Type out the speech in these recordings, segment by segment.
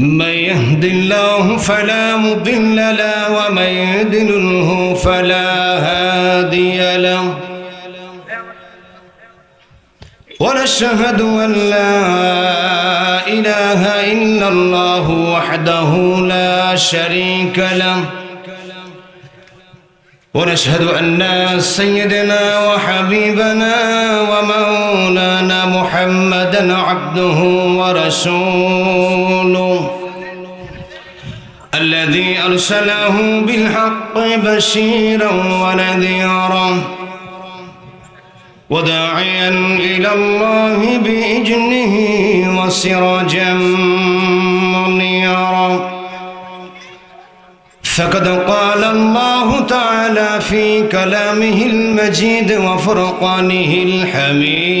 من يهد الله فلا مضل له ومن يضلله فلا هادي له. ونشهد أن لا إله إلا الله وحده لا شريك له. ونشهد أن سيدنا وحبيبنا ومولانا محمدا عبده ورسوله. الذي أرسله بالحق بشيرا ونذيرا وداعيا إلى الله بإذنه وسراجا منيرا. فقد قال الله تعالى في كلامه المجيد وفرقانه الحميد.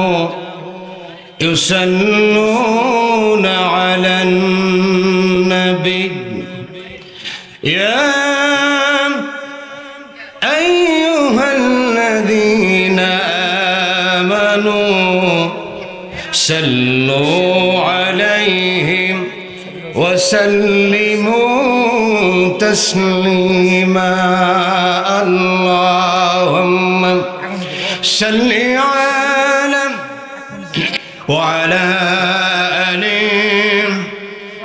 يصلون على النبي. يا أيها الذين آمنوا صلوا عليهم وسلموا تسليما. اللهم صل على وعلى آل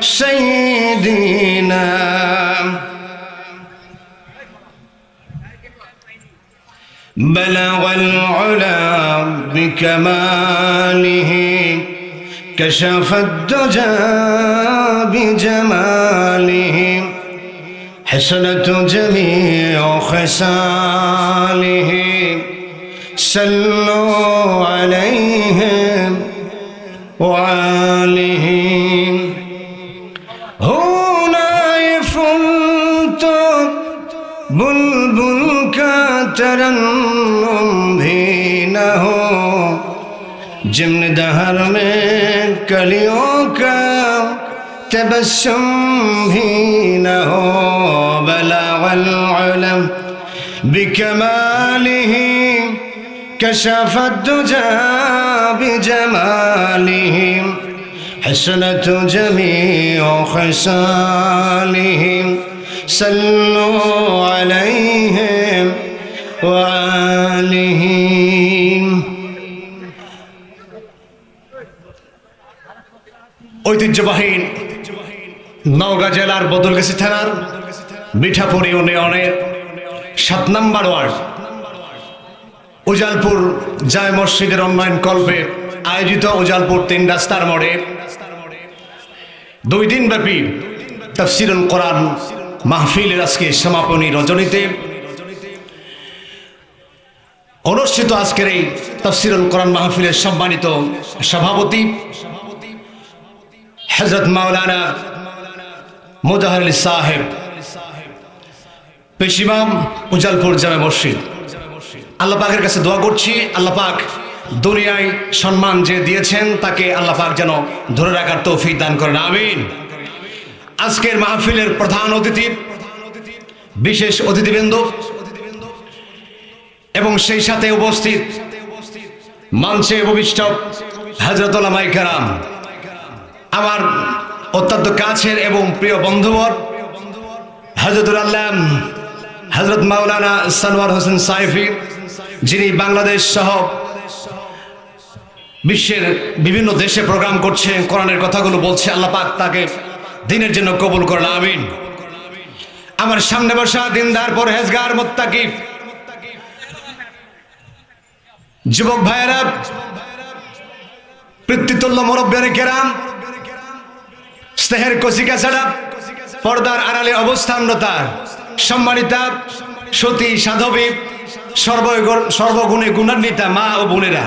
سيدنا بلغ العلا بكماله كشف الدجى بجماله حسنة جميع خصاله صلوا عليهم وآله هنا فنت بلبل کا ترنم بھی نہ ہو جمن دہر میں کلیوں کا تبسم بھی نہ ہو بلغ العلم بکمالہ کشف الدجان بجماله حسنة جميع خصالهم صلوا عليهم وآلهم ঐতিহ্যবাহী নওগাঁ জেলার বদলগাছি থানার মিঠাপুর ইউনিয়নের সাত নম্বর ওয়ার্ড উজালপুর জায় মসজিদের উন্নয়ন কল্পে আয়োজিত উজালপুর তিন রাস্তার মোড়ে দুই দিন ব্যাপী তফসিরুল কোরআন মাহফিলের আজকে সমাপনী রজনীতে অনুষ্ঠিত আজকের এই তফসিরুল কোরআন মাহফিলের সম্মানিত সভাপতি হজরত মাওলানা মুজাহর আলী সাহেব পেশিমাম উজালপুর জামে মসজিদ। আল্লাহ পাকের কাছে দোয়া করছি। আল্লাহ পাক দুনিয়ায় সম্মান যে দিয়েছেন, তাকে আল্লাহ পাক যেন ধরে রাখার তৌফিক দান করেন। আমিন। আজকের মাহফিলের প্রধান অতিথি, বিশেষ অতিথিবৃন্দ এবং সেই সাথে উপস্থিত মঞ্চে উপবিষ্ট হজরতুল্লাহ মাইকারাম আমার অত্যন্ত কাছের এবং প্রিয় বন্ধুবর হজরতুল আল্লাহ হজরত মাওলানা সানোয়ার হোসেন সাইফি যিনি বাংলাদেশ সহ বিশ্বের বিভিন্ন দেশে প্রোগ্রাম করছে, কোরআনের কথাগুলো বলছে, আল্লাহ পাক তাকে দিনের জন্য কবুল করেন, আমিন। আমার সামনে বসা দিনদার, পরহেজগার, মোত্তাকি যুবক ভাইয়েরা পিতৃতুল্য মুরব্বিয়ানে কেরাম, স্নেহের কচিকা ছাড়া পর্দার আড়ালে অবস্থানরতা সম্মানিতা, সতী সাধবী সর্বগুণ- গুণান্বিতা মা ও বোনেরা।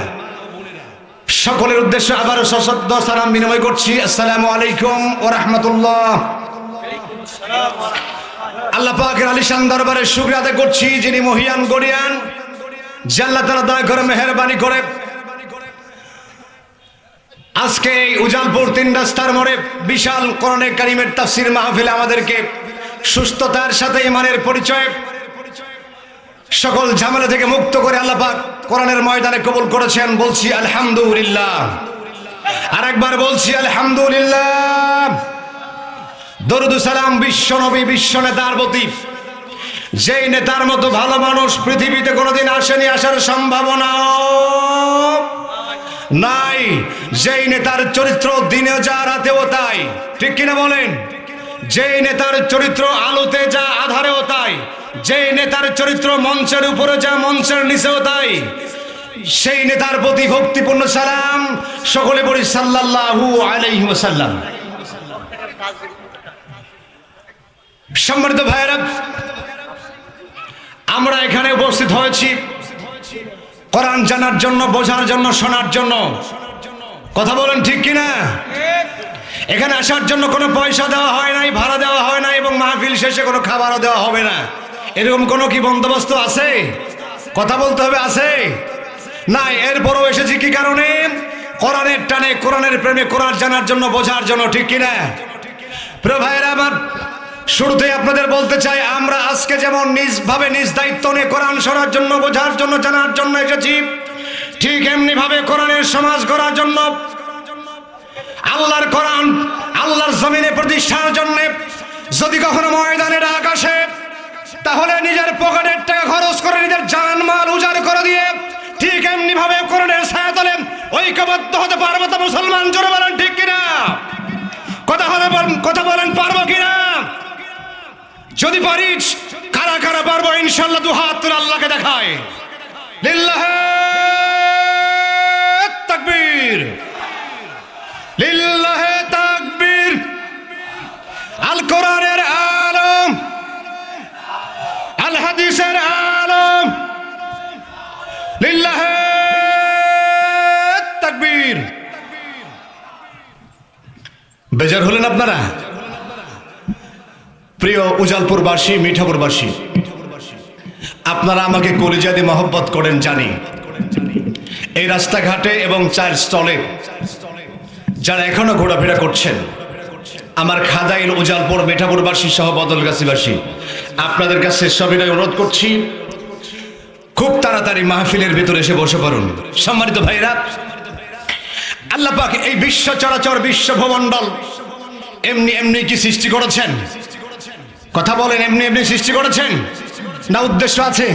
সকলের উদ্দেশ্যে আবারও সশব্দ সালাম বিনিময় করছি। আসসালামু আলাইকুম ও রহমতুল্লাহ। আলিশান দরবারে আদায় করছি, যিনি মহিয়ান, গড়িয়ান, জাল্লা তালা দয়া করে মেহরবানি করে। আজকে এই উজালপুর তিন রাস্তার মোড়ে বিশাল করণে কারিমের তাফসির মাহফিলে আমাদেরকে সুস্থতার সাথে ইমানের পরিচয় সকল ঝামেলা থেকে মুক্ত করে আল্লাহ পাক কোরআনের ময়দানে কবুল করেছেন, বলছি আলহামদুলিল্লাহ। আর একবার বলছি আলহামদুলিল্লাহ। দরুদ সালাম বিশ্ব নবী, বিশ্ব নেতার প্রতি। যেই নেতার মতো ভালো মানুষ পৃথিবীতে কোনোদিন আসেনি আসার সম্ভাবনা নাই। যেই নেতার চরিত্র দিনে যা, রাতেও তাই। ঠিক কিনা বলেন? যেই নেতার চরিত্র আলোতে যা আধারেও তাই, যেই নেতার চরিত্র মঞ্চের উপরে যা মঞ্চের নিচেও তাই, সেই নেতার প্রতি ভক্তিপূর্ণ সালাম সকলে বলি সাল্লাল্লাহু আলাইহি ওয়াসাল্লাম। সম্মানিত ভাইয়েরা, আমরা এখানে উপস্থিত হয়েছি কোরআন জানার জন্য, বোঝার জন্য, শোনার জন্য। কথা বলেন ঠিক কিনা? এখানে আসার জন্য কোনো পয়সা দেওয়া হয় নাই, ভাড়া দেওয়া হয় না এবং মাহফিল শেষে কোনো খাবারও দেওয়া হবে না। এরকম কোনো কি বন্দোবস্ত আছে? কথা বলতে হবে, আছে? না এরপরও এসেছি কি কারণে? কোরআনের টানে, কোরআনের প্রেমে কোরআন জানার জন্য বোঝার জন্য, ঠিক কিনা প্রিয় ভাইয়েরা, আমার শুরুতে আপনাদের বলতে চাই, আমরা আজকে যেমন নিজভাবে নিজ দায়িত্ব নিয়ে কোরআন শোনার জন্য, বোঝার জন্য, জানার জন্য এসেছি, ঠিক এমনি ভাবে কোরআনের সমাজ করার জন্য আল্লাহর কোরআন, আল্লাহর জমিনে প্রতিষ্ঠার জন্য যদি কখনো ময়দানের আকাশে তাহলে নিজের পকেটের টাকা খরচ করে নিজের জান মাল উজাড় করে দিয়ে ঠিক এমনি ভাবে কোরআনের ছায়া তলে ঐক্যবদ্ধ হতে পারব তো মুসলমান? জোরে বলেন, ঠিক কিনা? কথা হবে বল- কথা বলেন, পারব কিনা? যদি পারিস কারা কারা পারব? ইনশাল্লাহ দু হাত তুলে আল্লাহকে দেখায়। লিল্লাহে তাকবীর। তাকবীর। আলম। তাকবীর। বেজার হলেন আপনারা? প্রিয় উজালপুরবাসী, মিঠাপুরবাসী, আপনারা আমাকে কলিজা দিয়ে মহব্বত করেন জানি। এই রাস্তাঘাটে এবং চার স্টলে যারা এখনও ঘোরাফেরা করছেন, আমার খাদাইল উজালপুর মিঠাপুরবাসী সহ বদলগাছিবাসী আপনাদের কাছে সবিনয় অনুরোধ করছি, খুব তাড়াতাড়ি মাহফিলের ভিতরে এসে বসে পড়ুন। সম্মানিত ভাইরা আল্লাহ পাক এই বিশ্ব চরাচর বিশ্ব ভূমণ্ডল এমনি এমনি কি সৃষ্টি করেছেন? কথা বলেন, এমনি এমনি সৃষ্টি করেছেন? না উদ্দেশ্য আছে?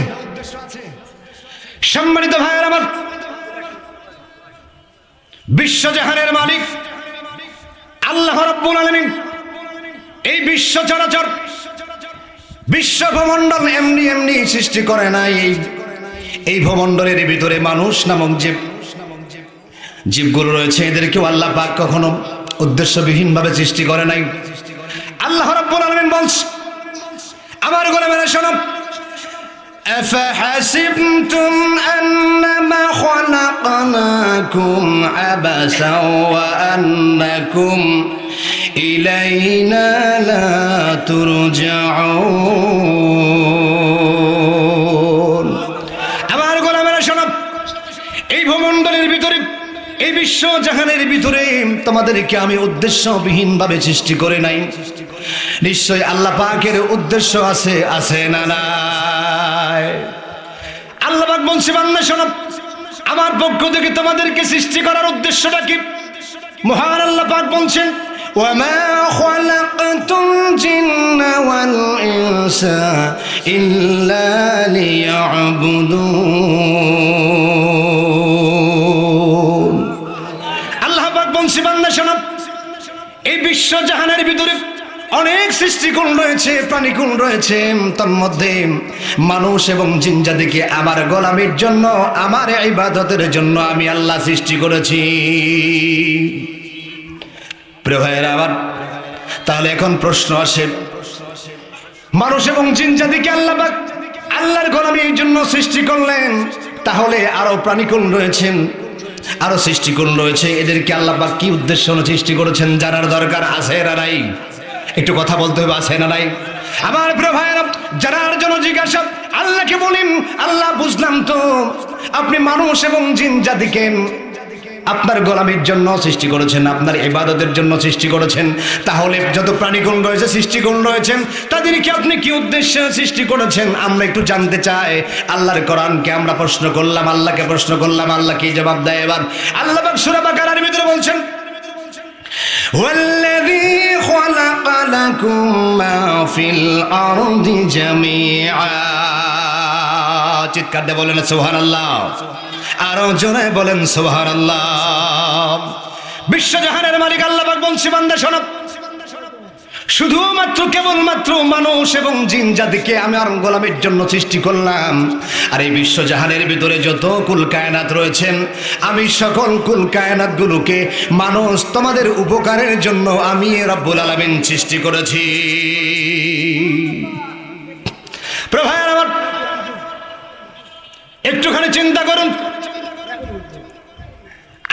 সম্মানিত ভাইয়ের, আমার বিশ্বজাহানের মালিক। আল্লাহ রব্বুল আলামিন এই বিশ্ব চরাচর, বিশ্ব ভূমণ্ডল এমনি এমনি সৃষ্টি করে নাই। এই এই ভূমণ্ডলের ভিতরে মানুষ নামক জীব, জীবগুলো রয়েছে, এদেরকেও আল্লাহ পাক কখনো উদ্দেশ্যবিহীনভাবে সৃষ্টি করে নাই। আল্লাহ রাব্বুল আলামিন বলছে, আমার গোলামেরা শোনো। أفحسبتم أنما خلقناكم عبثا وأنكم إلينا لا ترجعون আমার গোলামেরা শোনো এই ভূমণ্ডলের ভিতরে এই বিশ্ব জাহানের ভিতরে তোমাদেরকে আমি উদ্দেশ্যবিহীন ভাবে সৃষ্টি করে নাই নিশ্চয় আল্লাহ পাকের উদ্দেশ্য আছে আছে না নাই আল্লাহ পাক বলছে বান্না শোনো আমার পক্ষ থেকে তোমাদেরকে সৃষ্টি করার উদ্দেশ্যটা কি মহান আল্লাহ পাক বলছেন وما خلقت الجن والإنس إلا ليعبدون আল্লাহ পাক বলছি বান্দা শোনো এই বিশ্ব জাহানের ভিতরে অনেক সৃষ্টিকুণ রয়েছে প্রাণীকুণ রয়েছে, তার মধ্যে মানুষ এবং জিনজাদিকে আমার গোলামির জন্য, আমার ইবাদতের জন্য আমি আল্লাহ সৃষ্টি করেছি। প্রিয় ভাইয়েরা আবার তাহলে এখন প্রশ্ন আসে। মানুষ এবং জিনজাদিকে আল্লাহ আল্লাহর গোলামি এই জন্য সৃষ্টি করলেন, তাহলে আরও প্রাণীকুল রয়েছেন আরও সৃষ্টিকোণ রয়েছে। এদেরকে আল্লাহ কি উদ্দেশ্য সৃষ্টি করেছেন জানার দরকার আছে না নাই? একটু কথা বলতে হবে, আছে না নাই? আমার প্রিয় ভাইয়েরা জানার জন্য জিজ্ঞাসা, আল্লাহকে বলিম, আল্লাহ বুঝলাম তো। আপনি মানুষ এবং জিন জাতিকে আপনার গোলামির জন্য সৃষ্টি করেছেন, আপনার ইবাদতের জন্য সৃষ্টি করেছেন। তাহলে যত প্রাণীগুণ রয়েছে, সৃষ্টিগুণ রয়েছেন, তাদেরকে আপনি কি উদ্দেশ্যে সৃষ্টি করেছেন? আমরা একটু জানতে চাই, আল্লাহর কোরআনকে আমরা প্রশ্ন করলাম, আল্লাহকে প্রশ্ন করলাম, আল্লাহ কি জবাব দেয় এবার? আল্লাহ পাক সূরা ভিতরে বলছেন والذي خلق لكم ما في الأرض جميعا চিৎকার দিয়ে বলেন সোহান আল্লাহ আরো জোরে বলেন সোহান আল্লাহ বিশ্বজাহানের মালিক আল্লাহ পাক বলছি বান্দা শোনো শুধুমাত্র কেবলমাত্র মানুষ এবং জিন জাতিকে আমি আর গোলামের জন্য সৃষ্টি করলাম। আর এই বিশ্বজাহানের ভিতরে যত কুল কায়নাত রয়েছেন আমি সকল কুল কায়নাত গুলোকে মানুষ তোমাদের উপকারের জন্য আমি রব্বুল আলামিন সৃষ্টি করেছি। প্রভায়ার আমার একটুখানি চিন্তা করুন।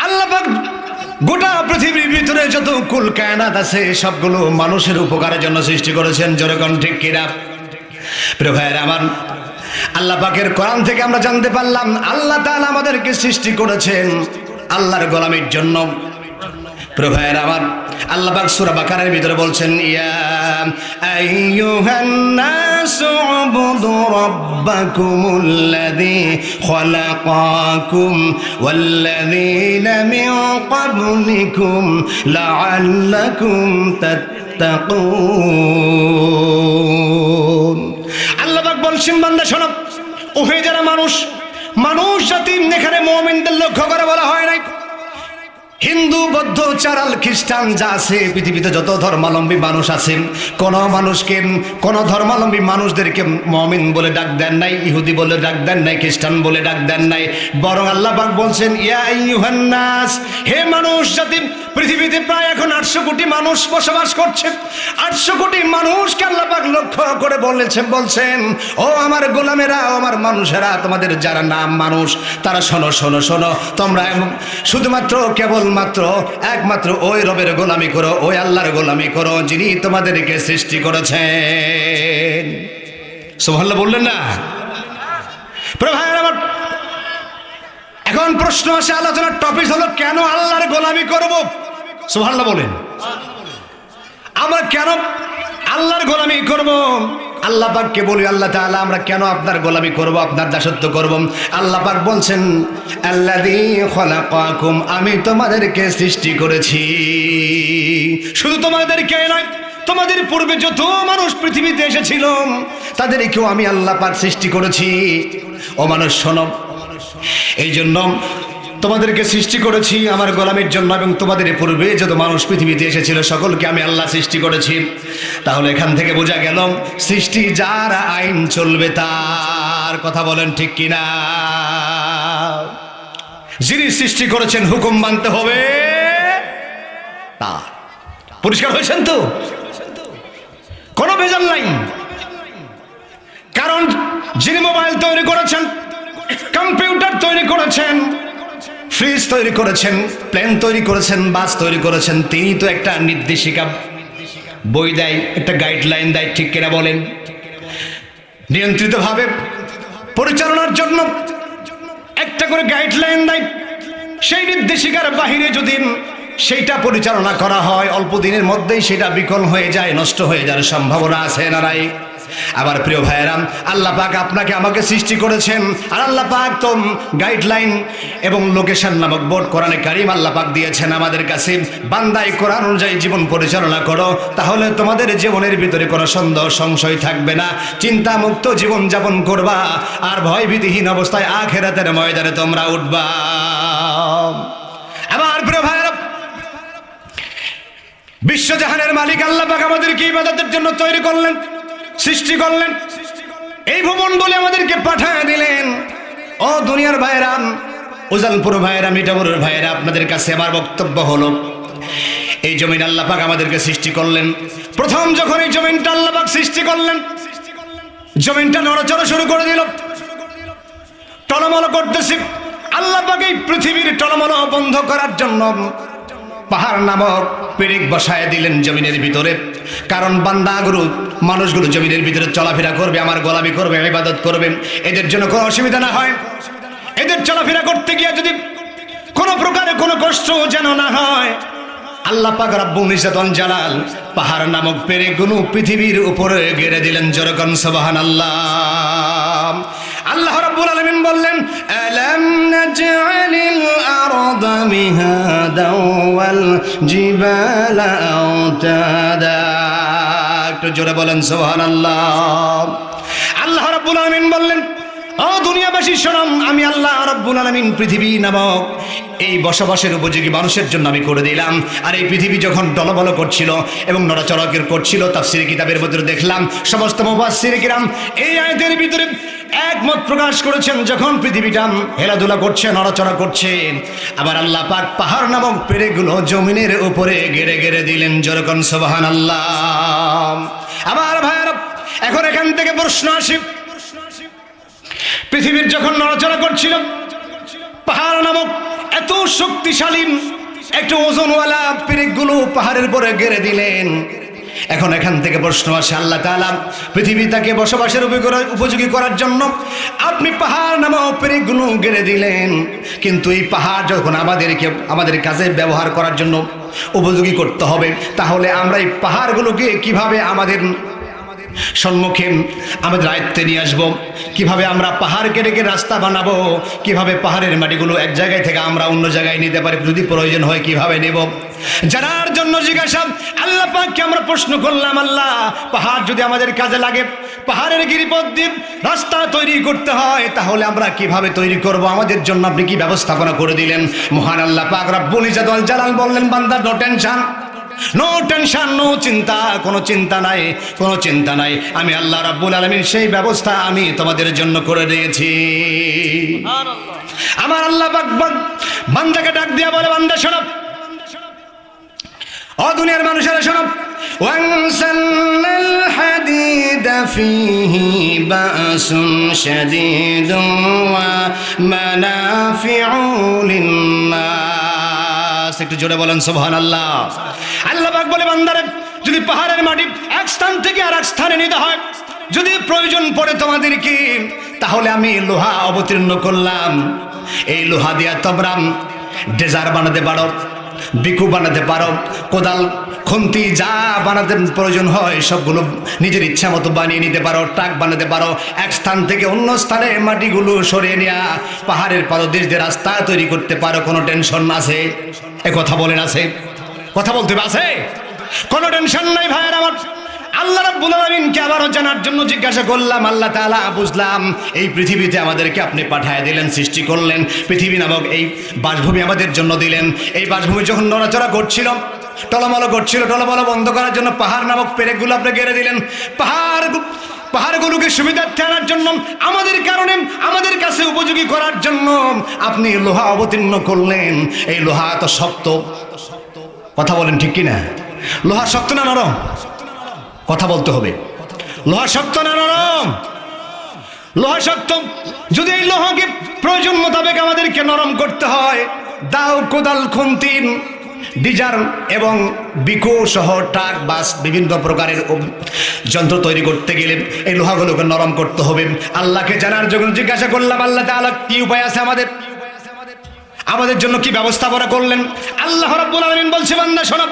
আল্লাহ গোটা পৃথিবীর ভিতরে যত কুল কায়নাত আছে, সবগুলো মানুষের উপকারের জন্য সৃষ্টি করেছেন জনগণ। ঠিক কিনা প্রিয় ভাইয়ের আমার, আল্লাহ পাকের কোরআন থেকে আমরা জানতে পারলাম, আল্লাহ তাআলা আমাদেরকে সৃষ্টি করেছেন আল্লাহর গোলামির জন্য। প্রভায়ের আমার, আল্লাহ পাক সূরা বাকারার ভিতরে বলছেন, ইয়া আইয়ুহান নাসু উবুদু রাব্বাকুমুল্লাযী খালাকাকুম ওয়াল্লাযীনা মিন ক্বাবলিকুম লাআল্লাকুম তাত্তাকুন আল্লাহ পাক বলছেন, বান্দা শোনো ওহে যারা মানুষ মানুষ জাতি এখানে মুমিনদের লক্ষ্য করে বলা হয় নাই। হিন্দু, বৌদ্ধ, চারাল, খ্রিস্টান, যা আছে পৃথিবীতে যত ধর্মালম্বী মানুষ আছেন, কোন মানুষকে, কোন ধর্মালম্বী মানুষদেরকে মমিন বলে ডাক দেন নাই, ইহুদি বলে ডাক দেন নাই, খ্রিস্টান বলে ডাক দেন নাই, বরং আল্লাহ বলছেন, ইয়া ইউহান্নাস হে মানুষ জাতি পৃথিবীতে প্রায় এখন আটশো কোটি মানুষ বসবাস করছে। আটশো কোটি মানুষকে আল্লাহ পাক লক্ষ্য করে বলেছেন, বলছেন, ও আমার গোলামেরা, ও আমার মানুষেরা, তোমাদের যারা নাম মানুষ, তারা শোনো শোনো শোনো, তোমরা শুধুমাত্র, কেবলমাত্র, একমাত্র ওই রবের গোলামি করো, ওই আল্লাহর গোলামি করো, যিনি তোমাদেরকে সৃষ্টি করেছেন। সোহাল্লা বললেন না? প্রভায়ের আমার এখন প্রশ্ন আসে, আলোচনার টপিক হলো, কেন আল্লাহর গোলামি করব? সোহাল্লা বলেন। আমরা কেন আল্লাহর গোলামি করব? আল্লাহ পাককে বলি, আল্লাহ তাআলা, আমরা কেন আপনার গোলামি করব, আপনার দাসত্ব করব? আল্লাহ পাক বলছেন খলাকাকুম, আমি তোমাদেরকে সৃষ্টি করেছি। শুধু তোমাদেরকে নয়, তোমাদের পূর্বে যত মানুষ পৃথিবীতে এসেছিল, তাদেরকেও আমি আল্লাহ পাক সৃষ্টি করেছি। ও মানুষ, শোনো এই জন্য তোমাদেরকে সৃষ্টি করেছি আমার গোলামের জন্য এবং তোমাদের পূর্বে যত মানুষ পৃথিবীতে এসেছিল সকলকে আমি আল্লাহ সৃষ্টি করেছি। তাহলে এখান থেকে বোঝা গেল, সৃষ্টি যার আইন চলবে তার কথা বলেন ঠিক কিনা? যিনি সৃষ্টি করেছেন হুকুম মানতে হবে, তার। পরিষ্কার হয়েছেন তো? কোনো ভেজাল নাই। কারণ যিনি মোবাইল তৈরি করেছেন কম্পিউটার তৈরি করেছেন ফ্রিজ তৈরি করেছেন প্লেন তৈরি করেছেন বাস তৈরি করেছেন। তিনি তো একটা নির্দেশিকা, বই দেয়, একটা গাইডলাইন দেয়, ঠিক কিনা বলেন? নিয়ন্ত্রিতভাবে, পরিচালনার জন্য একটা করে গাইডলাইন দেয়। সেই নির্দেশিকার বাহিরে যদি সেইটা পরিচালনা করা হয়, অল্প দিনের মধ্যেই সেটা বিকল হয়ে যায়, নষ্ট হয়ে যাওয়ার সম্ভাবনা আছে না আবার প্রিয় ভাইয়েরাম আল্লাহ পাক আপনাকে আমাকে সৃষ্টি করেছেন। আর আল্লাহ পাক তো গাইডলাইন এবং লোকেশন নামক বোর্ড কোরআনে কারিম আল্লাহ পাক দিয়েছেন আমাদের কাছে। বান্দাই কোরআন অনুযায়ী জীবন পরিচালনা করো, তাহলে তোমাদের জীবনের ভিতরে কোনো সন্দেহ, সংশয় থাকবে না। চিন্তামুক্ত জীবন যাপন করবা, আর ভয়ভীতিহীন অবস্থায় আখেরাতের ময়দানে তোমরা উঠবা। আবার প্রিয় ভাইয়েরা, বিশ্বজাহানের মালিক আল্লাহ পাক আমাদেরকে ইবাদতের জন্য তৈরি করলেন। সৃষ্টি করলেন। এই ভ্রমণ বলে আমাদেরকে পাঠায় দিলেন। ও দুনিয়ার ভাইরা উজালপুর ভাইরা মিঠাপুরের ভাইরা আপনাদের কাছে আমার বক্তব্য হলো, এই জমিন আল্লাহ পাক আমাদেরকে সৃষ্টি করলেন। প্রথম যখন এই জমিনটা আল্লাহ পাক সৃষ্টি করলেন, জমিনটা নড়াচড়া শুরু করে দিল। টলমল করতেছি। আল্লাহ পাক এই পৃথিবীর টলমল বন্ধ করার জন্য পাহাড় নামক পেরেক বসায় দিলেন জমিনের ভিতরে। কারণ বান্দাগুলো মানুষগুলো জমিনের ভিতরে চলাফেরা করবে, আমার গোলামি করবে, ইবাদত করবে। এদের জন্য কোনো অসুবিধা না হয়। এদের চলাফেরা করতে গিয়ে যদি কোনো প্রকারে কোনো কষ্ট যেন না হয়, আল্লাহ পাক রাব্বুল ইজ্জাতুল জালাল পাহাড় নামক পেরেকগুলো পৃথিবীর উপরে গেড়ে দিলেন। জরগন সুবহানাল্লাহ। আল্লাহ রাব্বুল আলামিন বললেন, আলাম নাজআলিল আরদা মিহাদাও আওতাদা একটু জোরে বলেন সোহান আল্লাহ রাব্বুল আমিন বললেন ও দুনিয়াবাসী, শোনাম, আমি আল্লাহ রব্বুল আলমিন পৃথিবী নামক এই বসবাসের উপযোগী মানুষের জন্য আমি করে দিলাম। আর এই পৃথিবী যখন ডলবল করছিল এবং নড়াচড়াকের করছিল, তাফসির কিতাবের মধ্যে দেখলাম, সমস্ত মুবাসির কিরাম এই আয়তের ভিতরে একমত প্রকাশ করেছেন, যখন পৃথিবীটা হেলাধুলা করছে, নড়াচড়া করছেন আবার আল্লাহ পাক পাহাড় নামক পেরেগুলো জমিনের উপরে গেড়ে গেড়ে দিলেন যেরকম সোবাহান আল্লাহ আবার ভাইয়ার, এখন এখান থেকে প্রশ্ন আসি পৃথিবীর যখন নড়াচড়া করছিল, পাহাড় নামক এত শক্তিশালী একটু ওজনওয়ালা পেরেকগুলো পাহাড়ের পরে গেড়ে দিলেন। এখন এখান থেকে প্রশ্ন আসে, আল্লাহ তাআলা পৃথিবী তাকে বসবাসের উপযোগী- করার জন্য আপনি পাহাড় নামক পেরেকগুলো গেড়ে দিলেন। কিন্তু এই পাহাড় যখন আমাদেরকে আমাদের কাজে ব্যবহার করার জন্য উপযোগী করতে হবে, তাহলে আমরা এই পাহাড়গুলোকে কীভাবে আমাদের সম্মুখে আমাদের আয়ত্তে নিয়ে আসব। কীভাবে আমরা পাহাড় কেটে কেটে রাস্তা বানাবো? কীভাবে পাহাড়ের মাটিগুলো এক জায়গায় থেকে আমরা অন্য জায়গায় নিতে পারি? যদি প্রয়োজন হয় কীভাবে নেব? জানার জন্য জিজ্ঞাসা, আল্লাহ পাককে আমরা প্রশ্ন করলাম, আল্লাহ, পাহাড় যদি আমাদের কাজে লাগে, পাহাড়ের গিরিপথ দিয়ে রাস্তা তৈরি করতে হয়, তাহলে আমরা কীভাবে তৈরি করব? আমাদের জন্য আপনি কি ব্যবস্থাপনা করে দিলেন? মহান আল্লাহ পাক রাব্বুল ইজ্জাতুল জালাল বললেন, বান্দা no tension no tension no চিন্তা কোনো চিন্তা নাই কোনো চিন্তা নাই আমি আল্লাহ রাব্বুল আলামিন সেই ব্যবস্থা আমি তোমাদের জন্য করে দিয়েছি আমার আল্লাহ পাক বাক- বান্দাকে ডাক দিয়া বলে বান্দা শোনো ও দুনিয়ার মানুষেরা শোনো وأنزلنا الحديد فيه بأس شديد ومنافع للناس একটু জোরে বলেন সুবহান আল্লাহ আল্লাহ বলে, বান্দারে, যদি পাহাড়ের মাটি এক স্থান থেকে আর এক স্থানে নিতে হয়, যদি প্রয়োজন পড়ে তোমাদেরকে, তাহলে আমি লোহা অবতীর্ণ করলাম। এই লোহা দিয়া তোমরা ডেজার বানাতে পারো, বিকু বানাতে পারো, কোদাল, খুন্তি, যা বানাতে প্রয়োজন হয়, সবগুলো নিজের ইচ্ছা মতো বানিয়ে নিতে পারো ট্রাক বানাতে পারো। এক স্থান থেকে অন্য স্থানে মাটিগুলো সরিয়ে নেওয়া পাহাড়ের পাদদেশ দিয়ে রাস্তা তৈরি করতে পারো, কোনো টেনশন আছে? এ কথা বলেন আছে। কথা বলতে আছে। কোনো টেনশন নাই ভাইয়ের আমার। আল্লাহ রাব্বুল আলামিনকে আবারও জানার জন্য জিজ্ঞাসা করলাম, আল্লাহ তাআলা, বুঝলাম এই পৃথিবীতে আমাদেরকে আপনি পাঠায় দিলেন, সৃষ্টি করলেন, পৃথিবী নামক এই বাসভূমি আমাদের জন্য দিলেন। এই বাসভূমি যখন নড়াচড়া করছিল, টলমলো করছিল, টলমলো বন্ধ করার জন্য পাহাড় নামক পেরেকগুলো আপনি গেড়ে দিলেন। পাহাড় পাহাড়গুলোকে সুবিধার্থে আনার জন্য, আমাদের কারণে, আমাদের কাছে উপযোগী করার জন্য আপনি লোহা অবতীর্ণ করলেন। এই লোহা এত শক্ত। কথা বলেন ঠিক কিনা? লোহা শক্ত না নরম? কথা বলতে হবে। লোহা শক্ত না নরম? লোহা শক্ত। যদি এই লোহাকে প্রয়োজন মোতাবেক আমাদেরকে নরম করতে হয়, দাও কোদাল খুন্তিন ডিজার এবং বিকো সহ ট্রাক, বাস বিভিন্ন প্রকারের যন্ত্র তৈরি করতে গেলে এই লোহাগুলোকে নরম করতে হবে। আল্লাহকে জানার জন্য জিজ্ঞাসা করলাম, আল্লাহ তাআলা কি উপায় আছে আমাদের? আমাদের জন্য কি ব্যবস্থাপনা করলেন? আল্লাহ রাব্বুল আলামিন বলছে, বান্দা শোনো।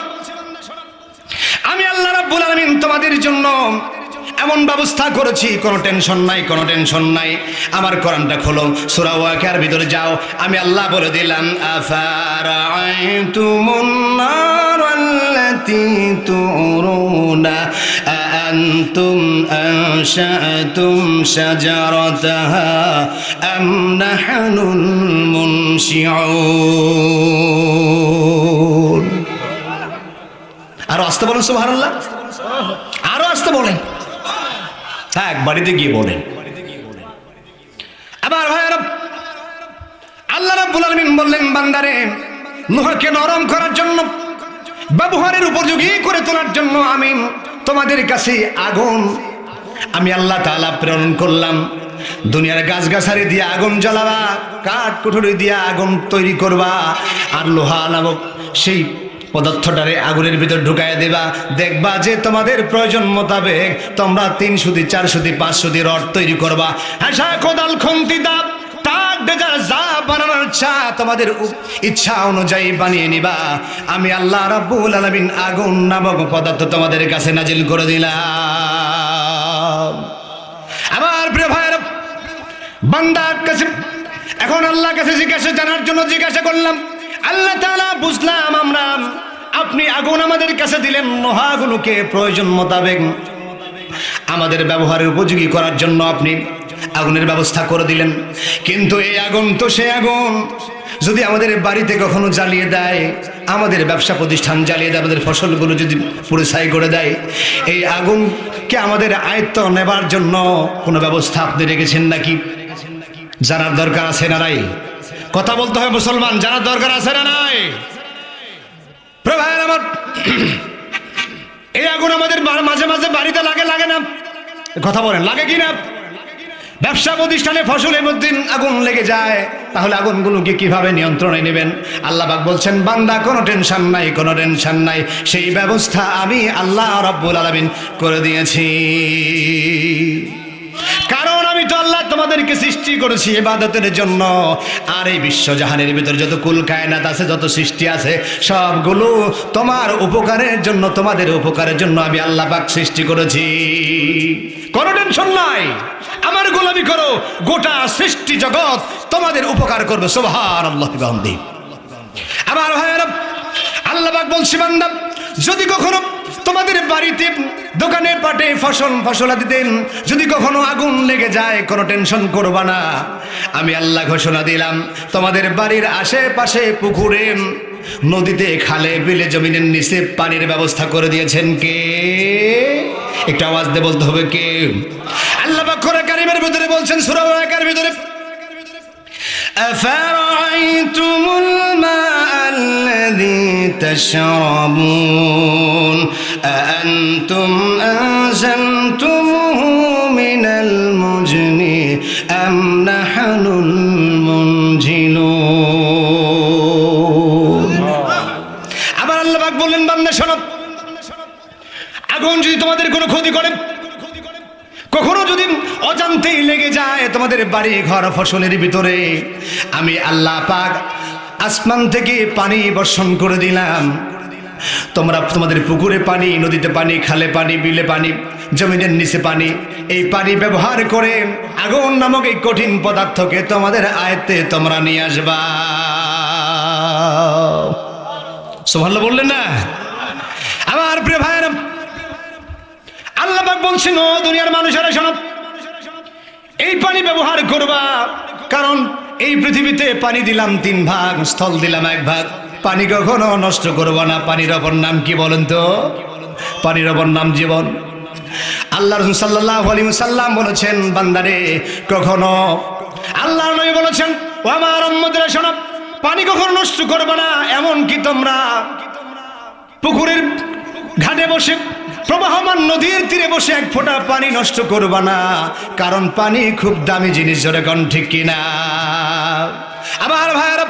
আমি আল্লাহ রাব্বুল আলামিন তোমাদের জন্য এমন ব্যবস্থা করেছি, কোনো টেনশন নাই, কোনো টেনশন নাই। আমার কোরআনটা খোলো, সূরা ওয়াকিয়ার ভিতরে যাও। আমি আল্লাহ বলে দিলাম তুরুনা, আআনতুম আনশাআতুম শাজারাতাহা, আম নাহনুল মুনশিউন। আরও আসতে বলেন, সুবহানাল্লাহ। আরও আসতে বলেন। থাক, বাড়িতে গিয়ে বলেন। আবার ভাইয়ারা আল্লাহ রাব্বুল আলামিন বললেন, বান্দারে লোহাকে নরম করার জন্য, ব্যবহারের উপযোগী করে তোলার জন্য আমি তোমাদের কাছে আগুন, আমি আল্লাহ তাআলা প্রেরণ করলাম। দুনিয়ার গাছগাছালি দিয়ে আগুন জ্বালাবা কাঠ কুঠুরি দিয়ে আগুন তৈরি করবা, আর লোহা নামক সেই পদার্থটারে আগুনের ভিতর ঢুকাই দেবা। দেখবা যে তোমাদের প্রয়োজন মোতাবেক তোমরা তিন সুদি চার সুদি পাঁচ সুদি রড তৈরি করবা। হ্যাঁ কোদাল খন্তি দাব তার ডেজার যা বানানোর চা তোমাদের ইচ্ছা অনুযায়ী বানিয়ে নিবা। আমি আল্লাহ রাব্বুল আলামিন আগুন নামক পদার্থ তোমাদের কাছে নাজিল করে দিলাম। আমার প্রিয় ভাইয়েরা বান্দার কাছে এখন আল্লাহর কাছে জিজ্ঞাসা জানার জন্য জিজ্ঞাসা করলাম আল্লাহ তাআলা বুঝলাম আমরা, আপনি আগুন আমাদের কাছে দিলেন, লোহাগুলোকে প্রয়োজন মোতাবেক। আমাদের ব্যবহারের উপযোগী করার জন্য আপনি আগুনের ব্যবস্থা করে দিলেন। কিন্তু এই আগুন তো সে আগুন। যদি আমাদের বাড়িতে কখনো জ্বালিয়ে দেয়, আমাদের ব্যবসা প্রতিষ্ঠান জ্বালিয়ে দেয়, আমাদের ফসলগুলো যদি পুরো ছাই করে দেয়, এই আগুনকে আমাদের আয়ত্ত নেবার জন্য কোনো ব্যবস্থা আপনি রেখেছেন নাকি? জানার দরকার আছে না নাই? কথা বলতে হয় মুসলমান, জানার দরকার আছে না নাই? প্রভায়ের আমার এই আগুন আমাদের মাঝে মাঝে বাড়িতে লাগে লাগে না। কথা বলেন, লাগে কি না? ব্যবসা প্রতিষ্ঠানে ফসলের মধ্যে আগুন লেগে যায়, তাহলে আগুনগুলোকে কীভাবে নিয়ন্ত্রণে নেবেন? আল্লাহবাক বলছেন, বান্দা, কোনো টেনশন নাই, কোনো টেনশন নাই, সেই ব্যবস্থা আমি আল্লাহ রব্বুল আলমিন করে দিয়েছি। কারণ আমি তো আল্লাহ তোমাদেরকে সৃষ্টি করেছি ইবাদতের জন্য। আর এই বিশ্বজাহানের ভিতরে যত কুল কায়নাত আছে, যত সৃষ্টি আছে, সবগুলো তোমার উপকারের জন্য, তোমাদের উপকারের জন্য আমি আল্লাহ পাক সৃষ্টি করেছি। কোনো টেনশন নাই। আমার গোলামি করো, গোটা সৃষ্টি জগৎ তোমাদের উপকার করবে। সোভার আল্লাহ আমার ভাইয়েরা, আল্লাহ পাক বলছি, বান্দা, যদি কখনো তোমাদের বাড়িতে দোকানে পাটে ফসল ফসলা দিতেন যদি কখনো আগুন লেগে যায় কোনো টেনশন করবা না আমি আল্লাহ ঘোষণা দিলাম তোমাদের বাড়ির আশেপাশে পুকুরে নদীতে খালে বিলে জমিনের নিচে পানির ব্যবস্থা করে দিয়েছেন কে একটু আওয়াজ দিয়ে বলতে হবে কে আল্লাহ পাক করে কারিমের ভিতরে বলছেন সুরার ভিতরে أفرأيتم الماء الذي تشربون أأنتم أنزلتموه من المجن أم نحن المنزلون আবার আল্লাহ পাক বললেন বান্দা শোনো আগুন যদি তোমাদের কোনো ক্ষতি করে কখনো যদি অজান্তেই লেগে যায় তোমাদের বাড়ি ঘর ফসলের ভিতরে আমি আল্লাহ পাক আসমান থেকে পানি বর্ষণ করে দিলাম তোমরা তোমাদের পুকুরে পানি, নদীতে পানি, খালে পানি, বিলে পানি, জমিনের নিচে পানি, এই পানি ব্যবহার করে আগুন নামক এই কঠিন পদার্থকে তোমাদের আয়ত্তে তোমরা নিয়ে আসবা। সোভাল্লা বললেন না? আমার প্রিয় ভাইয়েরা আল্লাহ বলছেন দুনিয়ার মানুষেরা, শোনো, এই পানি ব্যবহার করবা কারণ এই পৃথিবীতে পানি দিলাম তিন ভাগ, স্থল দিলাম এক ভাগ। পানি কখনো নষ্ট করব না। পানির অপর নাম কি বলেন তো? পানির অপর নাম জীবন। আল্লাহ রসুল সাল্লাহ আলী সাল্লাম বলেছেন, বান্দারে, কখনো আল্লাহ নবী বলেছেন, ও আমার অম্মদের শোনো, পানি কখনো নষ্ট করবে না এমন কি তোমরা পুকুরের ঘাটে বসে, প্রবাহমান নদীর তীরে বসে এক ফোঁটা পানি নষ্ট করবা না, কারণ পানি খুব দামি জিনিস জোরে ঠিক কিনা? আবার ভাইয়ারা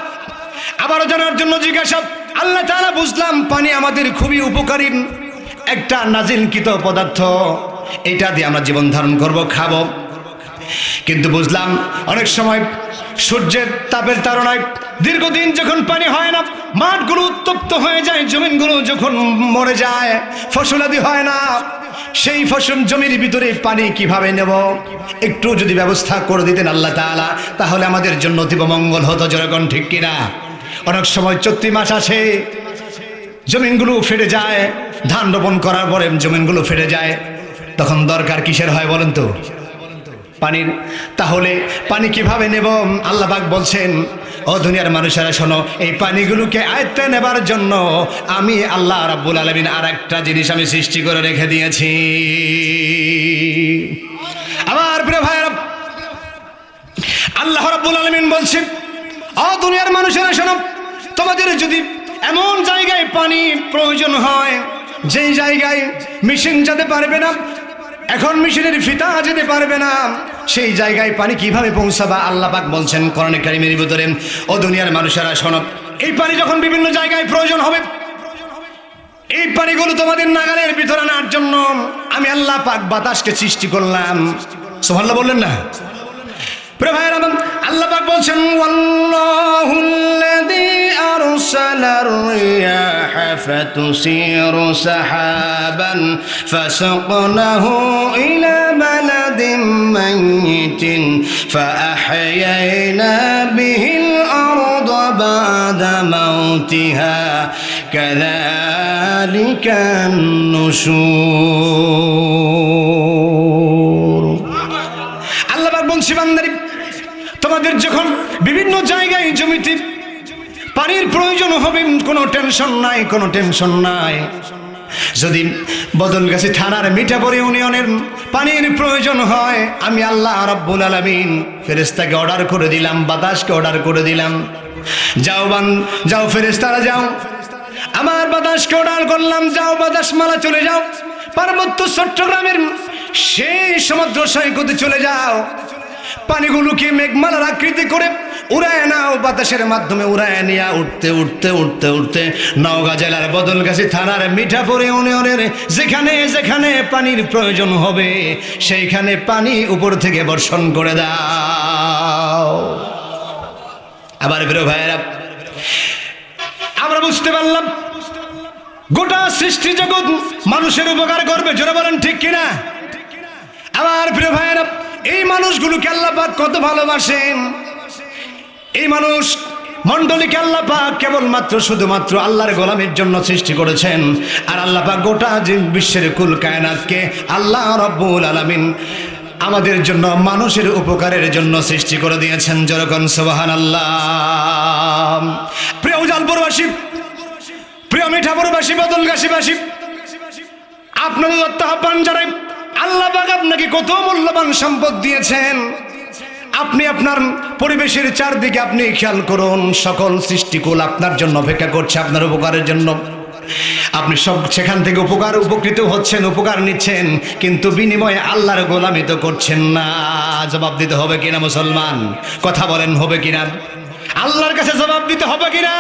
আবারও জানার জন্য জিজ্ঞাসা, আল্লাহ তাআলা বুঝলাম পানি আমাদের খুবই উপকারী একটা নাজিলকৃত পদার্থ, এটা দিয়ে আমরা জীবন ধারণ করব, খাব। কিন্তু বুঝলাম অনেক সময় সূর্যের তাপের তাড়নায় দীর্ঘদিন যখন পানি হয় না, মাঠগুলো উত্তপ্ত হয়ে যায়, জমিনগুলো যখন মরে যায়, ফসলাদি হয় না। সেই ফসল জমির ভিতরে পানি কীভাবে নেব? একটু যদি ব্যবস্থা করে দিতেন আল্লাহ তাহলে আমাদের জন্য অতীব হতো যেরকম ঠিক কিনা? অনেক সময় চৈত্রি মাস আসে, জমিনগুলো ফেটে যায়, ধান রোপণ করার পরে জমিনগুলো ফেটে যায়। তখন দরকার কিসের হয় বলেন তো? পানির। তাহলে পানি কীভাবে নেব? আল্লাহবাক বলছেন, ও দুনিয়ার মানুষেরা, শোনো, এই পানিগুলোকে আয়ত্তে নেবার জন্য আমি আল্লাহ রাব্বুল আলমিন আর একটা জিনিস আমি সৃষ্টি করে রেখে দিয়েছি। আমার প্রিয় ভাইয়েরা, আল্লাহ রাব্বুল আলমিন বলছেন দুনিয়ার মানুষেরা শোনো, তোমাদের যদি এমন জায়গায় পানি প্রয়োজন হয়, যেই জায়গায় মেশিন যেতে পারবে না, এখন মেশিনের ফিতা যেতে পারবে না, সেই জায়গায় পানি কীভাবে পৌঁছাবা আল্লাহ পাক বলছেন কোরআনে কারিমের ভিতরে। ও দুনিয়ার মানুষেরা শোনো, এই পানি যখন বিভিন্ন জায়গায় প্রয়োজন হবে, এই পানিগুলো তোমাদের নাগালের ভিতরে আনার জন্য আমি আল্লাহ পাক বাতাসকে সৃষ্টি করলাম। সোহাল্লা বললেন না? প্রিয় ভাইয়ের আমার আল্লাহ পাক বলছেন ওয়াল্লাহু আল্লাযী আরসালার রিয়াহা ফাতুসিরু সাহাবান ফাসাকনাহু ইলা বালাদিন মাইতিন فأحيينا به الأرض بعد موتها كذلك النشور জমিতে পানির প্রয়োজন হবে, কোনো টেনশন নাই, কোনো টেনশন নাই। যদি বদলগাছি থানার মিঠাপুরি ইউনিয়নের পানির প্রয়োজন হয়, আমি আল্লাহ রব্বুল আলমিন ফেরেস্তাকে অর্ডার করে দিলাম, বাতাসকে অর্ডার করে দিলাম। যাও বান, যাও ফেরেস্তারা যাও। আমার বাতাসকে অর্ডার করলাম, যাও বাতাস মালা চলে যাও। পার্বত্য চট্টগ্রামের সেই সমুদ্র সৈকতে চলে যাও। পানিগুলোকে মেঘমালার আকৃতি করে উড়ায় নাও বাতাসের মাধ্যমে, উড়ায় নিয়ে উঠতে উঠতে উঠতে উঠতে। নওগাঁ জেলার বদলগাছি থানার মিঠাপুরে ইউনিয়নের যেখানে যেখানে পানির প্রয়োজন হবে, সেইখানে পানি উপর থেকে বর্ষণ করে দাও। আবার প্রিয় ভাইয়েরা, আমরা বুঝতে পারলাম, গোটা সৃষ্টি জগৎ মানুষের উপকার করবে, জোরে বলেন ঠিক কিনা? আমার প্রিয় ভাইয়েরা, এই মানুষগুলোকে আল্লাহ কত ভালোবাসেন। এই মানুষ মন্ডলীকে আল্লাহ পাক কেবলমাত্র শুধুমাত্র আল্লাহর গোলামের জন্য সৃষ্টি করেছেন। আর আল্লাহ পাক গোটা বিশ্বের কুল কায়নাতকে আল্লাহ রব্বুল আলামিন আমাদের জন্য মানুষের উপকারের জন্য সৃষ্টি করে দিয়েছেন। যেরকম সোবাহান আল্লাহ প্রিয় উজালপুরবাসী প্রিয় মিঠাপুরবাসী বদলগাছিবাসী আপনাদের আহ্বান জানাই, আল্লাহ পাক আপনাকে কত মূল্যবান সম্পদ দিয়েছেন। আপনি আপনার পরিবেশের চারদিকে আপনি খেয়াল করুন, সকল সৃষ্টিকুল আপনার জন্য অপেক্ষা করছে, আপনার উপকারের জন্য। আপনি সব সেখান থেকে উপকার, উপকৃত হচ্ছেন, উপকার নিচ্ছেন, কিন্তু বিনিময়ে আল্লাহর গোলামি তো করছেন না। জবাব দিতে হবে কিনা মুসলমান? কথা বলেন, হবে কিনা? আল্লাহর কাছে জবাব দিতে হবে কিনা?